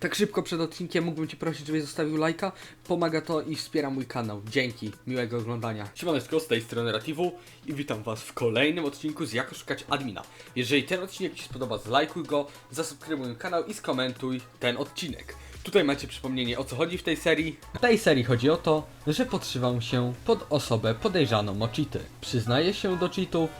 Tak szybko przed odcinkiem mógłbym Cię prosić, żebyś zostawił lajka. Pomaga to i wspiera mój kanał. Dzięki, miłego oglądania. Siemaneczko, z tej strony Rativu i witam Was w kolejnym odcinku z Jak Szukać Admina. Jeżeli ten odcinek Ci się spodoba, zlajkuj go, zasubskrybuj mój kanał i skomentuj ten odcinek. Tutaj macie przypomnienie o co chodzi w tej serii. W tej serii chodzi o to, że podszywam się pod osobę podejrzaną o cheaty. Przyznaję się do cheatów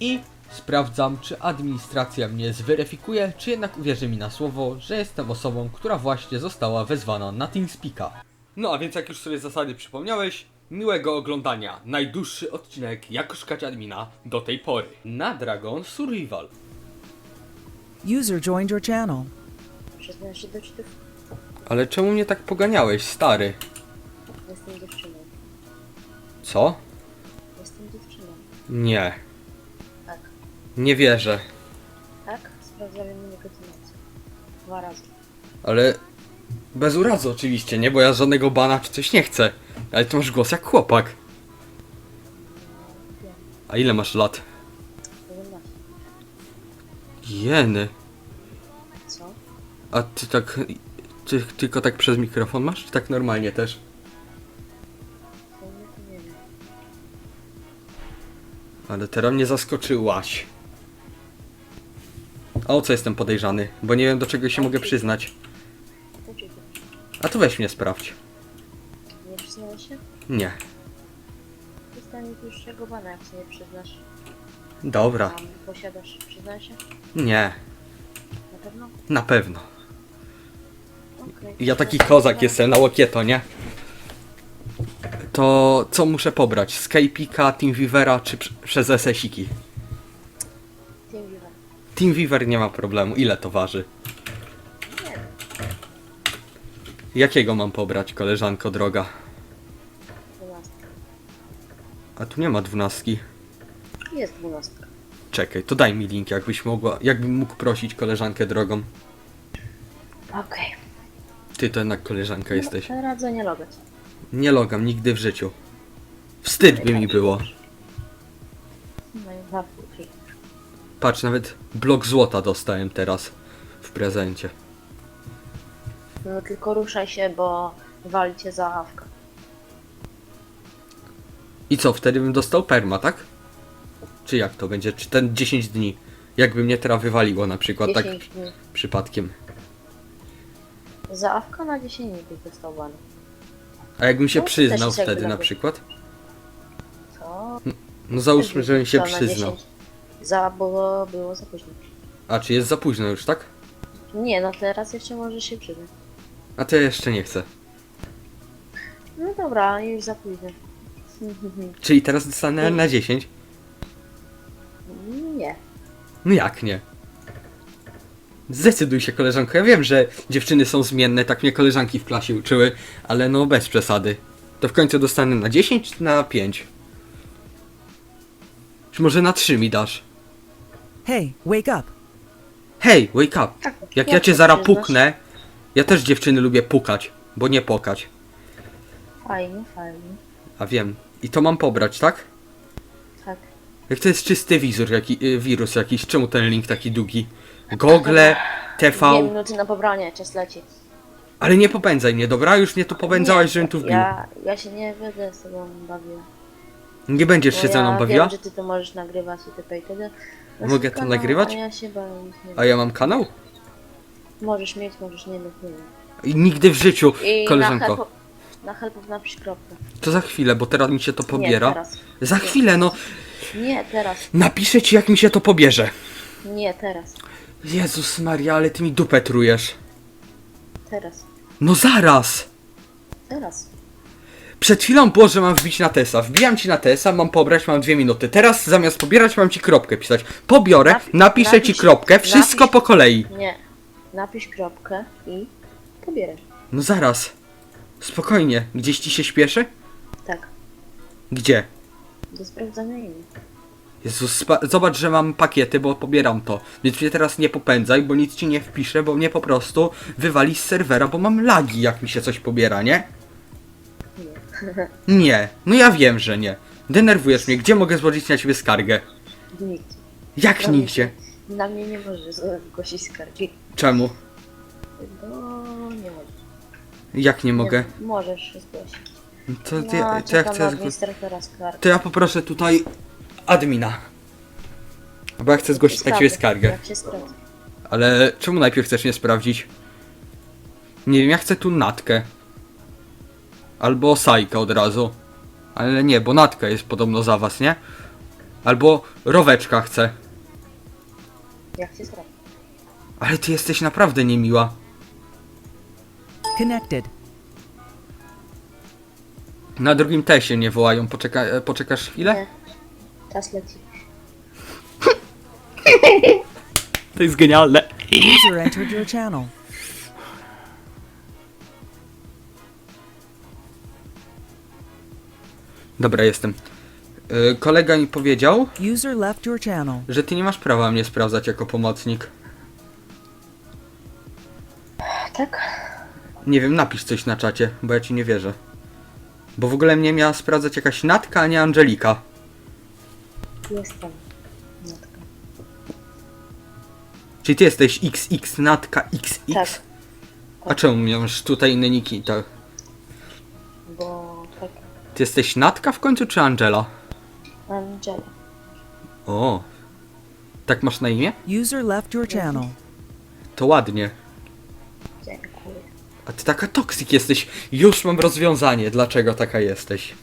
i sprawdzam, czy administracja mnie zweryfikuje, czy jednak uwierzy mi na słowo, że jestem osobą, która właśnie została wezwana na TeamSpeaka. No a więc jak już sobie zasady przypomniałeś, miłego oglądania. Najdłuższy odcinek Jak szukać admina do tej pory. Na Dragon Survival. User joined your channel. Przyznasz się do czytów? Ale czemu mnie tak poganiałeś, stary? Jestem dziewczyną. Co? Jestem dziewczyną. Nie. Nie wierzę. Tak? Sprawdzamy mi legitymację. Dwa razy. Ale bez urazy oczywiście, nie? Bo ja żadnego bana czy coś nie chcę. Ale ty masz głos jak chłopak. Wiem. A ile masz lat? 17. Jeny. Co? A ty tak. Ty tylko tak przez mikrofon masz? Czy tak normalnie też? To nie, to nie wiem. Ale teraz mnie zaskoczyłaś. A o co jestem podejrzany? Bo nie wiem do czego się mogę przyznać. A to weź mnie sprawdź. Nie przyznałeś się? Nie. Dostanie dłuższego bana, jak się nie przyznasz. Dobra. Tam posiadasz. Przyznałeś się? Nie. Na pewno? Na pewno. Okej. Ja taki kozak jestem na łokieto, nie? To co muszę pobrać? Skype'ika, Teamweavera czy prze- przez SS-iki? Teamweaver nie ma problemu. Ile to waży? Jakiego mam pobrać, koleżanko droga? 12. A tu nie ma dwunastki. Jest 12. Czekaj, to daj mi link, jakbyś mogła, jakbym mógł prosić koleżankę drogą. Okej. Ty to jednak koleżanka jesteś. No, radzę nie logać. Nie logam nigdy w życiu. Wstyd by mi było. Patrz, nawet blok złota dostałem teraz w prezencie. No tylko ruszaj się, bo wali cię za awkę. I co, wtedy bym dostał perma, tak? Czy jak to będzie? Czy ten 10 dni? Jakby mnie teraz wywaliło na przykład, tak 10 dni. przypadkiem. Za awka na 10 dni byś dostał ban. A jakbym się No, to też przyznał jest jakby wtedy na przykład? Co? No załóżmy, żebym się na przyznał. 10. Za, bo było za późno. A czy jest za późno już, tak? Nie, no teraz jeszcze możesz się przyznać. A to ja jeszcze nie chcę. No dobra, już za późno. Czyli teraz dostanę na 10? Nie. No jak nie? Zdecyduj się koleżanko, ja wiem, że dziewczyny są zmienne, tak mnie koleżanki w klasie uczyły, ale no bez przesady. To w końcu dostanę na 10 czy na 5? Czy może na 3 mi dasz? Hey, wake up. Hej, wake up! Tak, Jak ja cię zaraz puknę, ja też dziewczyny lubię pukać, bo nie pokać. Fajnie, fajnie. A wiem. I to mam pobrać, tak? Tak. Jak to jest czysty wizor, jaki, y, wirus jakiś, czemu ten link taki długi? Google, Dwie TV, minuty na pobranie, czas leci. ale nie popędzaj mnie, dobra? Już mnie tu popędzałaś, Nie, żebym tu wbił. Ja, ja się nie będę z tobą bawiła. Nie będziesz się ze mną bawiła? wiem, że ty to możesz nagrywać tyle. Mogę to nagrywać? A ja się bawię. nie A ja mam kanał? Możesz mieć, możesz nie mieć, nie wiem. I nigdy w życiu, I na koleżanko. help, na helpów napisz kropkę. To za chwilę, bo teraz mi się to Nie, pobiera. teraz. Za Nie. chwilę, no. Nie, teraz. Napiszę ci, jak mi się to pobierze. Nie, teraz. Jezus Maria, ale ty mi dupę trujesz. Teraz. No zaraz! Teraz. Przed chwilą było, że mam wbić na TESA. Wbijam ci na TESA, mam pobrać, mam dwie minuty. Teraz zamiast pobierać, mam ci kropkę pisać. Pobiorę, Napi- napiszę ci napisz- kropkę, wszystko napisz- po kolei. Nie. Napisz kropkę i pobieraj. No zaraz. Spokojnie. Gdzieś ci się śpieszy? Tak. Gdzie? Do sprawdzania imię. Jezus, spa- zobacz, że mam pakiety, bo pobieram to. Więc mnie teraz nie popędzaj, bo nic ci nie wpiszę, bo mnie po prostu wywali z serwera, bo mam lagi, jak mi się coś pobiera, nie? Nie. No ja wiem, że nie. Denerwujesz mnie. Gdzie mogę złożyć na ciebie skargę? Nigdzie. Jak nigdzie? Na mnie nie możesz zgłosić skargi. Czemu? Tego nie mogę. Jak nie mogę? Nie, możesz zgłosić. To, to, Ja to ja czekam na chcę... zgłosić. administratora. To ja poproszę tutaj admina. Bo ja chcę zgłosić na ciebie skargę. Jak się sprawdza. Ale czemu najpierw chcesz mnie sprawdzić? Nie wiem, ja chcę tu natkę. Albo sajkę od razu. Ale nie, bo natka jest podobno za was, nie? Albo roweczka chcę. Jak się sprawdza. Ale ty jesteś naprawdę niemiła. Connected. Na drugim tesie nie wołają. Poczeka, e, poczekasz chwilę? Nie. Czas leci. To jest genialne. User entered your channel. Dobra, jestem. E, Kolega mi powiedział, User left your channel. że ty nie masz prawa mnie sprawdzać jako pomocnik. Tak? Nie wiem, napisz coś na czacie, bo ja ci nie wierzę. Bo w ogóle mnie miała sprawdzać jakaś Natka, a nie Angelika. Jestem. Matka. Czyli ty jesteś XX, Natka XX? Tak. A czemu masz tutaj inne niki? Tak. Ty jesteś Natka w końcu, czy Angela? Angela. O. Tak masz na imię? User left your channel. To ładnie. Dziękuję. A ty taka toksyk jesteś. Już mam rozwiązanie, dlaczego taka jesteś.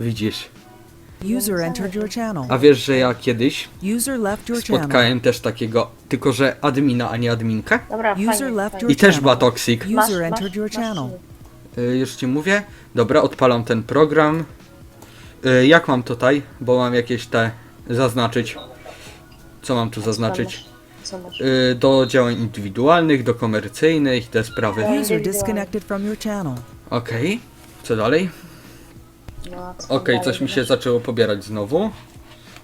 Widzisz. User entered your channel. A wiesz, że ja kiedyś User left your channel. spotkałem też takiego, tylko że admina, a nie adminkę? Dobra, User fajnie, left fajnie. your I też była toksyk. User entered your channel. Y, już ci mówię. Dobra, odpalam ten program. Y, jak mam tutaj? Bo mam jakieś te zaznaczyć. Co mam tu zaznaczyć? Co masz? Y, do działań indywidualnych, do komercyjnych, te sprawy. User disconnected from your channel. Okej. Co dalej? No, a co Okej, dalej coś mi się zaczęło pobierać znowu.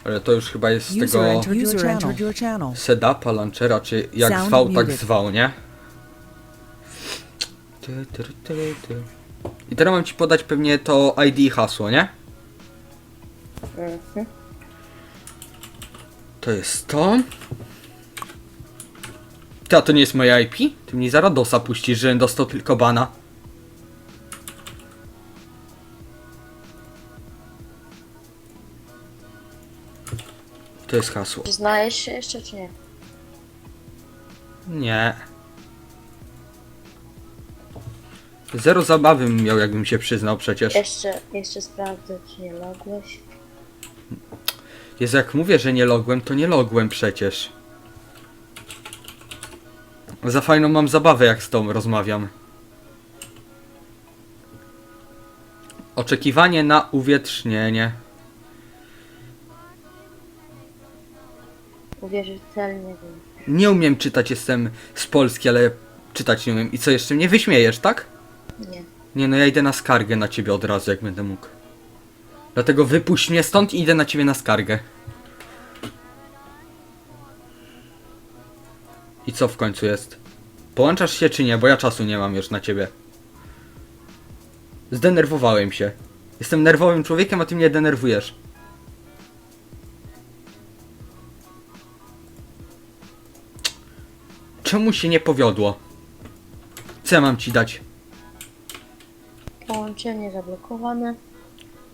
Ale to już chyba jest z User tego entered your User entered your channel. sedapa, launchera, czy jak Sound zwał, tak muted. zwał, nie? Ty, ty, ty, ty. I teraz mam ci podać pewnie to ID i hasło, nie? Mhm. To jest to. Ty, a to nie jest moje IP? Ty mnie zaraz dosa puścisz, że dostał tylko bana. To jest hasło. Przyznajesz się jeszcze, czy nie? Nie. Zero zabawy bym miał, jakbym się przyznał przecież. Jeszcze, jeszcze sprawdzę, czy nie logłeś. Jezu, jak mówię, że nie logłem, to nie logłem przecież. Za fajną mam zabawę, jak z tą rozmawiam. Oczekiwanie na uwietrznienie. Uwierzytelnie wiem. Nie umiem czytać, jestem z Polski, ale czytać nie umiem. I co, jeszcze mnie wyśmiejesz, tak? Nie. Nie, no ja idę na skargę na ciebie od razu, jak będę mógł. Dlatego wypuść mnie stąd i idę na ciebie na skargę. I co w końcu jest? Połączasz się czy nie? Bo ja czasu nie mam już na ciebie. Zdenerwowałem się. Jestem nerwowym człowiekiem, a ty mnie denerwujesz. Czemu się nie powiodło? Co mam ci dać? Połączenie zablokowane.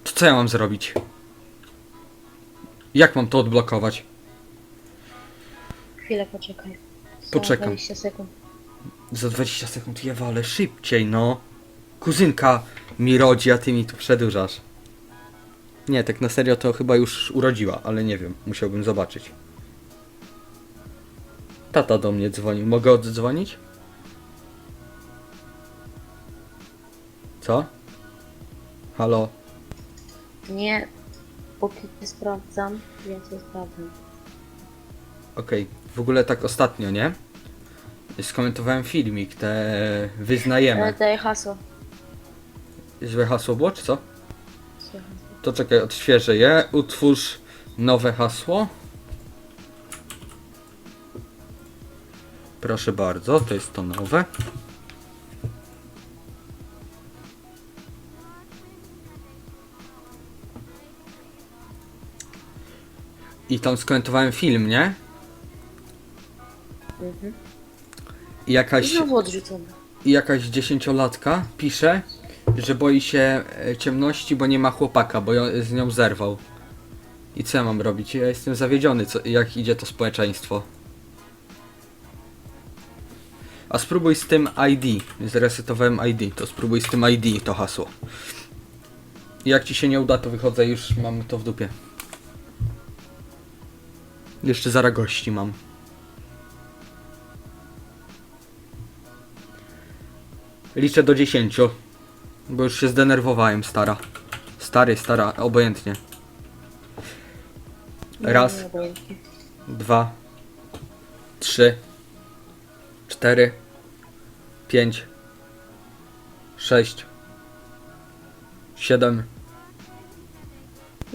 To co ja mam zrobić? Jak mam to odblokować? Chwilę poczekaj. Za Poczekam. 20 sekund. Za 20 sekund je wolę szybciej, no. Kuzynka mi rodzi, a ty mi tu przedłużasz. Nie, tak na serio to chyba już urodziła, ale nie wiem, musiałbym zobaczyć. Tata do mnie dzwonił, mogę oddzwonić? Co? Halo? Nie. Póki nie sprawdzam, ja cię sprawdzam. Okej, w ogóle tak ostatnio, nie? Skomentowałem filmik, te wyznajemy. Ale daj hasło. Złe hasło było, czy co? To czekaj, odświeżę je. Utwórz nowe hasło. Proszę bardzo, to jest to nowe. I tam skomentowałem film, nie? Mhm. I jakaś, Znowu i jakaś dziesięciolatka pisze, że boi się e, ciemności, bo nie ma chłopaka, bo ją, z nią zerwał. I co ja mam robić? Ja jestem zawiedziony, co, jak idzie to społeczeństwo. A spróbuj z tym ID. Zresetowałem ID, to spróbuj z tym ID to hasło. Jak ci się nie uda, to wychodzę już, mam to w dupie. Jeszcze zara gości mam. Liczę do 10. Bo już się zdenerwowałem, stara. Stary, stara, obojętnie. Raz. Dwa, trzy, cztery, pięć, sześć, siedem,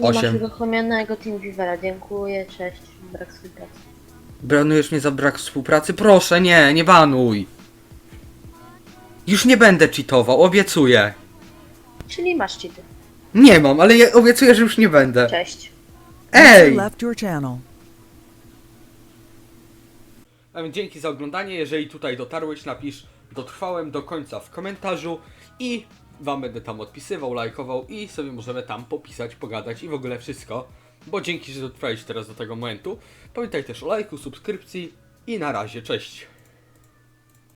Nie masz Osiem. uruchomionego TeamViewera. Dziękuję, cześć. Brak współpracy. Banujesz mnie za brak współpracy? Proszę, nie, nie banuj. Już nie będę cheatował, obiecuję. Czyli masz cheaty. Nie mam, ale ja obiecuję, że już nie będę. Cześć. Ej! left your channel. A więc dzięki za oglądanie. Jeżeli tutaj dotarłeś, napisz dotrwałem do końca w komentarzu i wam będę tam odpisywał, lajkował i sobie możemy tam popisać, pogadać i w ogóle wszystko. Bo dzięki, że dotrwałeś teraz do tego momentu. Pamiętaj też o lajku, subskrypcji i na razie, cześć.